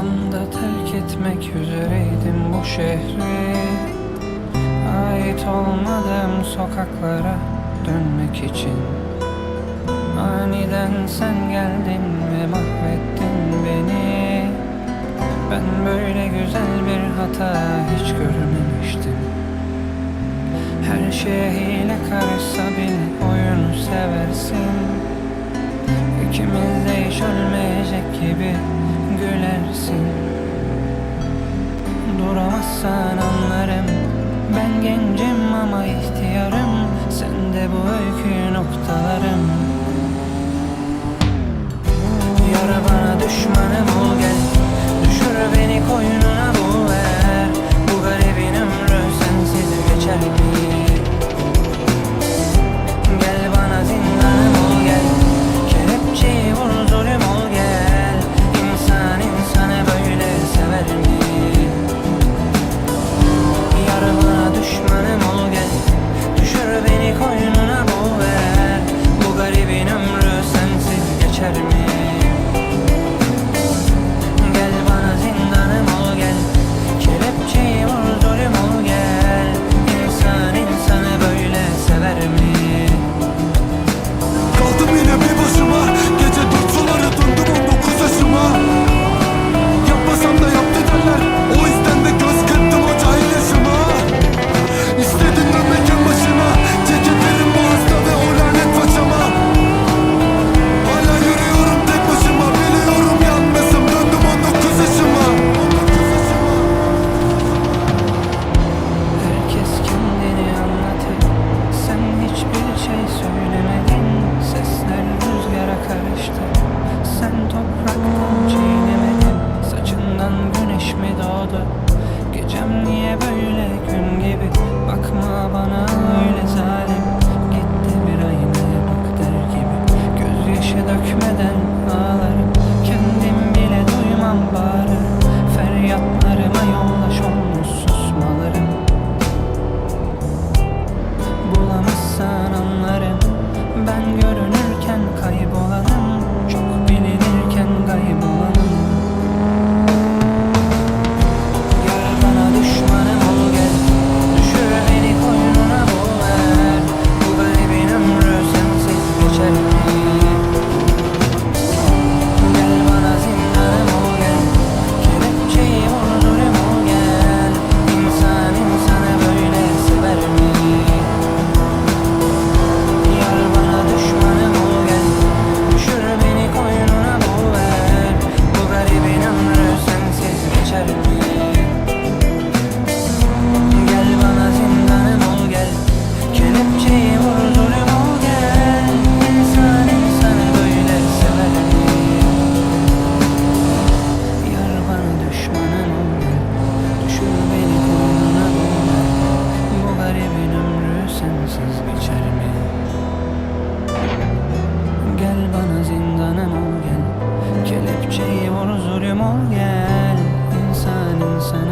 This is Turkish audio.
anda terk etmek üzereydim bu şehri. Ait olmadığım sokaklara dönmek için. Aniden sen geldin ve mahvettin beni. Ben böyle güzel bir hata hiç görmemiştim. Her şeye hile karışsa bile oyunu seversin. anlarsan anlarım. Ben gencim ama ihtiyarım. Sen de bu öykü noktalarım. Hiçbir şey vur zulüm ol gel. İnsan insan.